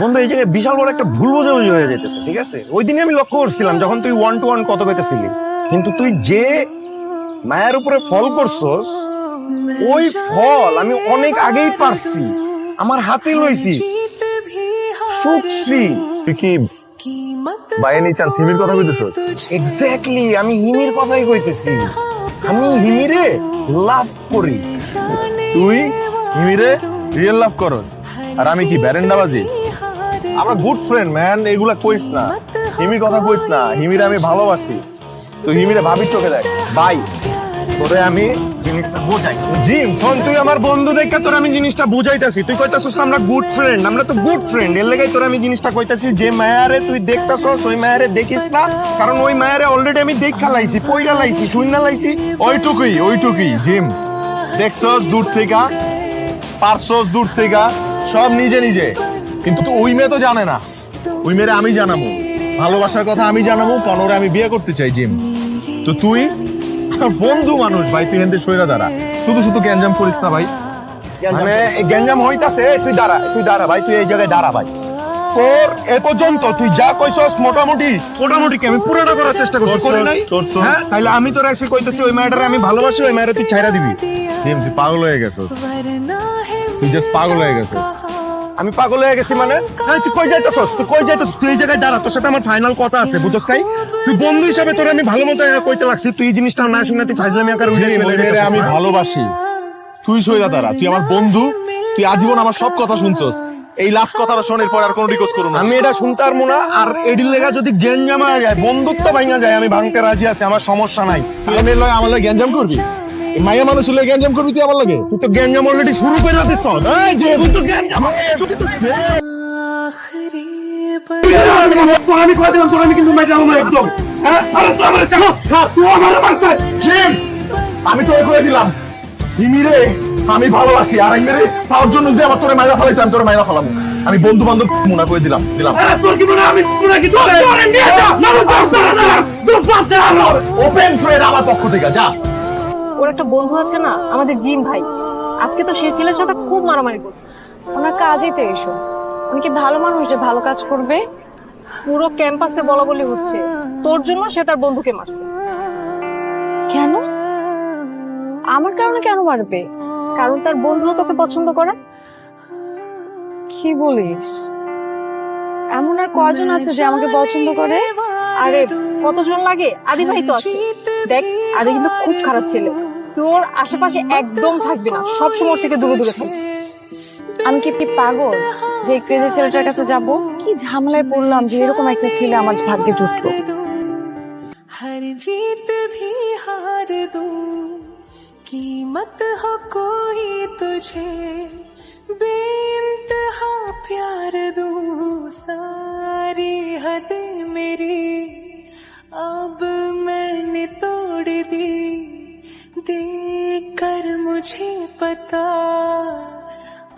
বন্ধু এই জায়গায় বিশাল বড় একটা ভুল বোঝাবুঝি হয়ে যেতেছে ঠিক আছে? ওই দিনে আমি লক্ষ্য করছিলাম যখন তুই ওয়ান টু ওয়ান কত কইতেছিলি কিন্তু তুই যে মায়ের উপরে ফল করছস ওই ফল আমি অনেক আগেই পারছি আমার হাতে লইছি শুকছি। তুই কি বাই এনি চান্স হিমির কথা কইতেছস? এক্স্যাক্টলি আমি হিমির কথাই কইতেছি। আমি হিমিরে লাভ করি। তুই হিমিরে রিয়েল লাভ করস। আর আমি কি ব্যারেন্ডাবাজি? আমরা গুড ফ্রেন্ড ম্যান এগুলা কইস না। হিমির কথা কইস না। হিমিরে আমি ভালোবাসি। তো হিমিরে ভাবির চোখে দেখ। ভাই তোরে আমি জিনিসটা বোঝাই। জিম শোন তুই আমার বন্ধু দেখে তোর আমি জিনিসটা বুঝাইতাছি। তুই কইতাছস আমরা গুড ফ্রেন্ড আমরা তো গুড ফ্রেন্ড এর লেগে তোর আমি জিনিসটা কইতাছি যে মায়ারে তুই দেখতাছস ওই মায়ারে দেখিস না। কারণ ওই মায়ারে অলরেডি আমি দেখা লাইছি পয়লা লাইছি শুইনা লাইছি। ওইটুকুই ওইটুকুই জিম। দেখছস দূর থেকে পারছস দূর থেকে সব নিজে নিজে। কিন্তু ওই মেয়ে তো জানে না। ওই মেয়েরে আমি জানাব। ভালোবাসার কথা আমি জানাব কনরে আমি বিয়ে করতে চাই জিম। তো তুই বন্ধু মানুষ ভাই তুই হেনতে সইরা দাঁড়া। শুধু শুধু গ্যাঞ্জাম করিস না ভাই। মানে গ্যাঞ্জাম হইতাছে তুই দাঁড়া তুই দাঁড়া ভাই তুই এই জায়গায় দাঁড়া ভাই। তোর এ পর্যন্ত তুই যা কইছস মোটামুটি মোটামুটি কি আমি পুরোটা করার চেষ্টা করছি? করি নাই? হ্যাঁ তাইলে আমি তোর এসে কইতেছি ওই মেয়েটারে আমি ভালোবাসি ওই মেয়েটা তুই ছাইরা দিবি। জিম তুই পাগল হয়ে গেছিস। তুই জাস্ট পাগল হয়ে গেছিস। আমি পাগল হয়ে গেছি মানে? তুই কই যাইতেছস? তুই কই যাইতেছস? তুই এই জায়গায় দাঁড়া তোর সাথে আমার ফাইনাল কথা আছে বুঝছস কাই? তুই বন্ধু হিসাবে তোর আমি ভালো মতো কইতে লাগছি তুই এই জিনিসটা না শুনে তুই ফাইজলামি আকার উঠে চলে যাইতেছস, আমি ভালোবাসি। তুই সইরা দাঁড়া তুই আমার বন্ধু তুই আজীবন আমার সব কথা শুনছস। এই লাস্ট কথাটা শোনের পর আর কোনো রিকোয়েস্ট করুন না। আমি এটা শুনতে পারব না আর এডির লেগা যদি গেঞ্জামা যায় বন্ধুত্ব ভাঙা যায় আমি ভাঙতে রাজি আছি আমার সমস্যা নাই। লয় আমার লয় গ্যাঞ্জাম করবি? মাইয়া মানুষ লয় গ্যাঞ্জাম করবি তুই আমার লগে? তুই তো গেঞ্জাম অলরেডি শুরু করে দিছস। তুই তো তো আমি কয়ে দিলাম তোর আমি কিন্তু না একদম। হ্যাঁ? আরে তুই আমার চালাস। তুই আমার মারতে জিম! আমি তোকে কয়ে দিলাম। হিমি রে আমি ভালোবাসি। আর আমি রে তার জন্য যদি আমার তোরে মাইরা তোরে মাইরা ফেলাবো আমি বন্ধু বান্ধব মুনা করে দিলাম দিলাম। তোর কি মনে আমি মনে কিছু ওপেন ট্রেড আমার পক্ষ থেকে যা। ওর একটা বন্ধু আছে না আমাদের জিম ভাই। আজকে তো সে ছেলের সাথে খুব মারামারি করছে। ওনার কাজেই তো এসো। উনি কি ভালো মানুষ যে ভালো কাজ করবে? পুরো ক্যাম্পাসে বলা বলি হচ্ছে। তোর জন্য সে তার বন্ধুকে মারছে। কেন? আমার কারণে কেন মারবে? কারণ তার বন্ধু তোকে পছন্দ করে। কি বলিস? এমন আর কয়জন আছে যে আমাকে পছন্দ করে? আরে কতজন লাগে? আদি ভাই তো আছে। দেখ আদি কিন্তু খুব খারাপ ছেলে। তোর আশেপাশে একদম থাকবে না সব সময় থেকে দূরে দূরে থাকবে আমি কি একটি পাগল যে ক্রেজি ছেলেটার কাছে যাব কি ঝামেলায় পড়লাম যে এরকম একটা ছেলে আমার ভাগ্যে জুটলো हर जीत भी हार दूं कीमत हो कोई तुझे बेइंतहा प्यार दूं सारी हद मेरी मुझे पता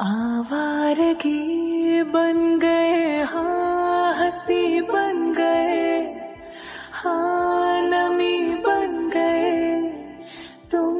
आवारगी बन गए हाँ हसीब